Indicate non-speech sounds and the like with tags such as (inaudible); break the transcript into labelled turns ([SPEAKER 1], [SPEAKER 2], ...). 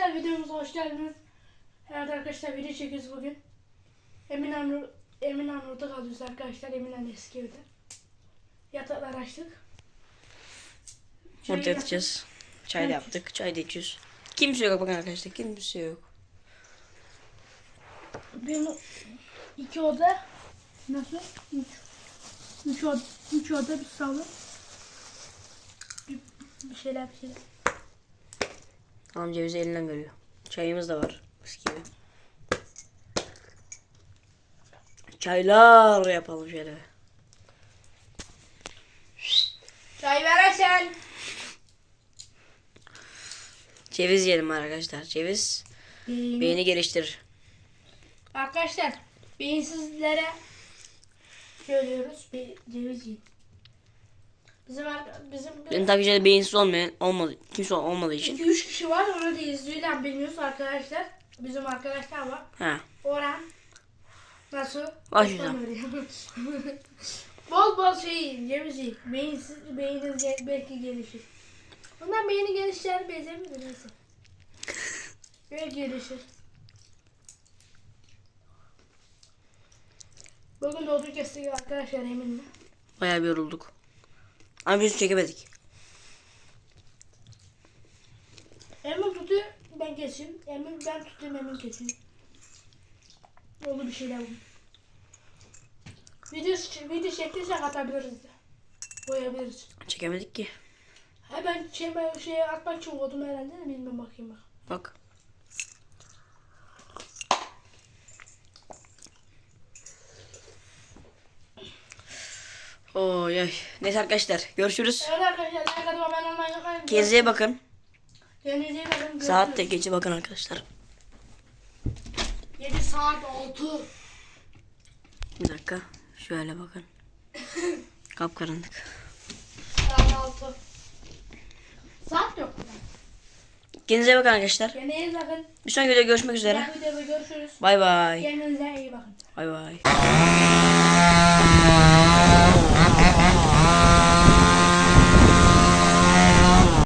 [SPEAKER 1] arkadaşlar videomuza hoş geldiniz. Evet arkadaşlar video çekiyoruz bugün. Emin Anur Emin Anur'da kalıyoruz arkadaşlar. Emin Han eski evde. Yataklar açtık. Çayı
[SPEAKER 2] Burada yatacağız. Çay da yaptık. Çay da içiyoruz. Kimse yok bakın arkadaşlar. Kimse yok.
[SPEAKER 1] Bir, iki oda. Nasıl? Üç. Üç oda, üç oda bir salon. Bir, bir şeyler bir şeyler.
[SPEAKER 2] Tamam cevizi elinden görüyor. Çayımız da var. Mis gibi. Çaylar yapalım şöyle.
[SPEAKER 1] Çay veresen.
[SPEAKER 2] Ceviz yiyelim arkadaşlar. Ceviz beyni geliştirir.
[SPEAKER 1] Arkadaşlar beyinsizlere söylüyoruz bir ceviz yiyin. Bizim bizim
[SPEAKER 2] Benim takipçide beyinsiz olmayan olmadı. Kimse olmadığı için.
[SPEAKER 1] 2-3 kişi var onu da izliyorlar bilmiyoruz arkadaşlar. Bizim arkadaşlar var.
[SPEAKER 2] Ha.
[SPEAKER 1] Orhan nasıl?
[SPEAKER 2] Başlayacağım. (laughs)
[SPEAKER 1] Bol bol şey yiyin ceviz yiyin. Beyinsiz, beyniniz belki gelişir. Bundan beyni gelişler benzemiyor neyse. Böyle gelişir. Bugün de kestik arkadaşlar Emin'le.
[SPEAKER 2] Bayağı bir yorulduk. Ama biz çekemedik.
[SPEAKER 1] Emin tutuyor ben keseyim. Emin ben tutayım Emin keseyim. Oldu bir şeyler bu. Video, video çektiysen atabiliriz de. Koyabiliriz.
[SPEAKER 2] Çekemedik ki.
[SPEAKER 1] Ha ben şey, şeye atmak için koydum herhalde de bilmem bakayım bak.
[SPEAKER 2] Bak. Oy ay. Neyse arkadaşlar görüşürüz.
[SPEAKER 1] Evet arkadaşlar like atıp abone olmayı unutmayın.
[SPEAKER 2] Kendinize bakın.
[SPEAKER 1] Kendinize iyi bakın.
[SPEAKER 2] Saat de gece bakın arkadaşlar.
[SPEAKER 1] 7 saat 6.
[SPEAKER 2] Bir dakika. Şöyle bakın. (laughs) Kapkaranlık.
[SPEAKER 1] Saat 6. Saat yok.
[SPEAKER 2] Kendinize bakın arkadaşlar.
[SPEAKER 1] Kendinize iyi bakın.
[SPEAKER 2] Bir sonraki videoda görüşmek üzere.
[SPEAKER 1] Diğer videoda görüşürüz.
[SPEAKER 2] Bay bay.
[SPEAKER 1] Kendinize iyi bakın.
[SPEAKER 2] Bay bay.